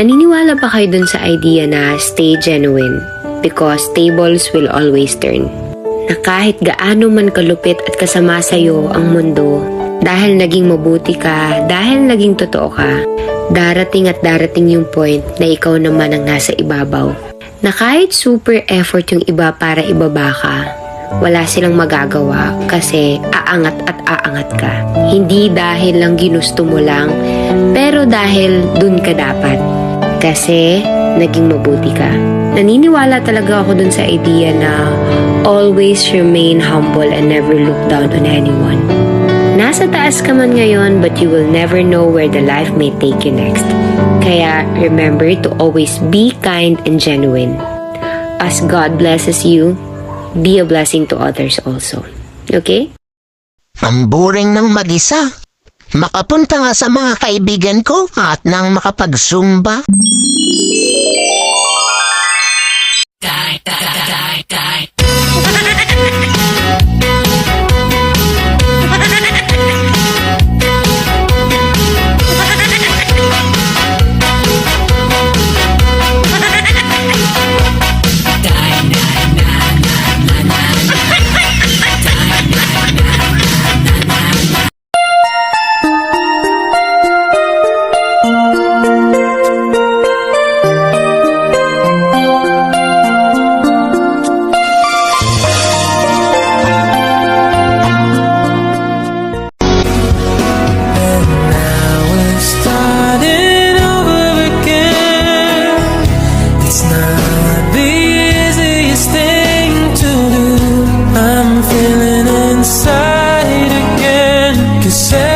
Naniniwala ba kayo dun sa idea na stay genuine? Because tables will always turn. Na kahit gaano man kalupit at kasama sa'yo ang mundo, dahil naging mabuti ka, dahil naging totoo ka, darating at darating yung point na ikaw naman ang nasa ibabaw. Na kahit super effort yung iba para ibaba ka, wala silang magagawa kasi aangat at aangat ka. Hindi dahil lang ginusto mo lang, pero dahil dun ka dapat. Kasi naging mabuti ka. Naniniwala talaga ako dun sa idea na always remain humble and never look down on anyone. Nasa taas ka man ngayon but you will never know where the life may take you next. Kaya remember to always be kind and genuine. As God blesses you, be a blessing to others also. Okay? Ang boring ng mag-isa. Makapunta nga sa mga kaibigan ko at nang makapag-zumba. Música Feeling inside again. Cause